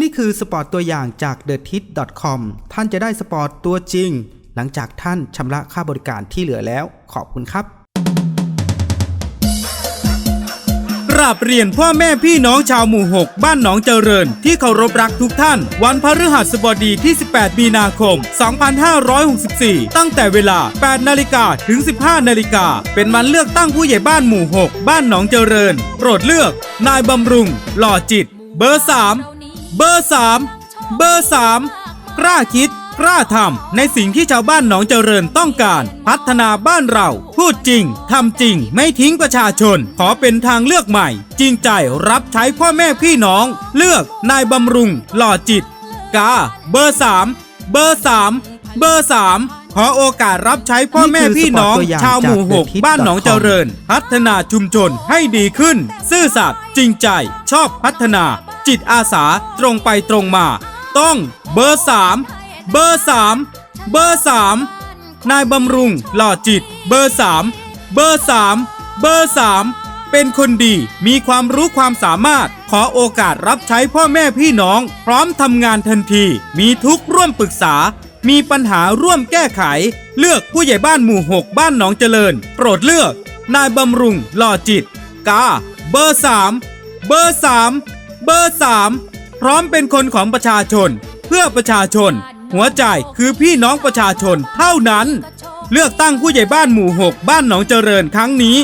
นี่คือสปอร์ตตัวอย่างจาก t h e t i t c o m ท่านจะได้สปอร์ตตัวจริง หลังจากท่านชำระค่าบริการที่เหลือแล้ว ขอบคุณครับกราบเรียนพ่อแม่พี่น้องชาวหมู่ 6 บ้านหนองเจริญ ที่เคารพรักทุกท่าน วันพฤหัสบดีที่ 18 มีนาคม 2564 ตั้งแต่เวลา 8 นาฬิกาถึง 15 นาฬิกา เป็นวันเลือกตั้งผู้ใหญ่บ้านหมู่ 6 บ้านหนองเจริญ โปรดเลือก นายบำรุง หล่อจิต เบอร์ 3 เบอร์ 3 เบอร์ 3 กล้าคิด กล้าทำในสิ่งที่ชาวบ้านหนองเจริญต้องการ พัฒนาบ้านเราพูดจริงทำจริง ไม่ทิ้งประชาชน ขอเป็นทางเลือกใหม่ จริงใจรับใช้พ่อแม่พี่น้อง เลือกนายบำรุง หล่อจิต กา เบอร์ 3 เบอร์ 3 เบอร์ 3 ขอโอกาสรับใช้พ่อแม่พี่น้องนี่คือสปอร์ตตัวอย่างชาวหมู่จาก The 6 Hit บ้านหนองเจริญ พัฒนาชุมชนให้ดีขึ้น ซื่อสัตย์จริงใจ ชอบพัฒนา จิตอาสาตรงไปตรงมา ต้องเบอร์3เบอร์3เบอร์3นายบำรุงหล่อจิต เบอร์3เบอร์3เบอร์3เป็นคนดีมีความรู้ความสามารถ ขอโอกาสรับใช้พ่อแม่พี่น้อง พร้อมทำงานทันที มีทุกข์ร่วมปรึกษา มีปัญหาร่วมแก้ไข เลือกผู้ใหญ่บ้านหมู่ 6 บ้านหนองเจริญ โปรดเลือก นายบำรุงหล่อจิต กา เบอร์ 3 เบอร์ 3 เบอร์ 3 พร้อมเป็นคนของประชาชน เพื่อประชาชน หัวใจคือพี่น้องประชาชนเท่านั้น เลือกตั้งผู้ใหญ่บ้านหมู่ 6 บ้านหนองเจริญครั้งนี้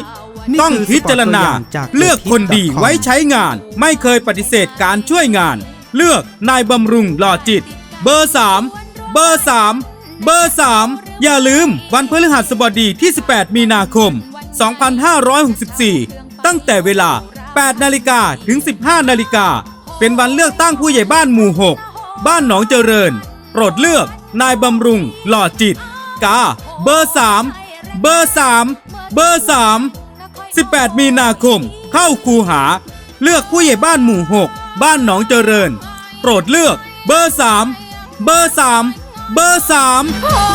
นต้องพิจารณาาาเลือกคนดีไว้ใช้งาน ไม่เคยปฏิเสธการช่วยงาน เลือกนายบำรุงหล่อจิต เบอร์ 3 เบอร์ 3 เบอร์ 3 อย่าลืมวันพฤหัสบดีที่ 18 มีนาคม 2564 ตั้งแต่เวลา 8 นาฬิกาถึง 15 นาฬิกา เป็นวันเลือกตั้งผู้ใหญ่บ้านหมู่ 6 บ้านหนองเจริญ โปรดเลือกนายบำรุง หล่อจิต กา เบอร์ 3 เบอร์ 3 เบอร์ 3 18 มีนาคม เข้าคูหา เลือกผู้ใหญ่บ้านหมู่ 6 บ้านหนองเจริญ โปรดเลือกเบอร์ 3 เบอร์ 3 เบอร์3โอ้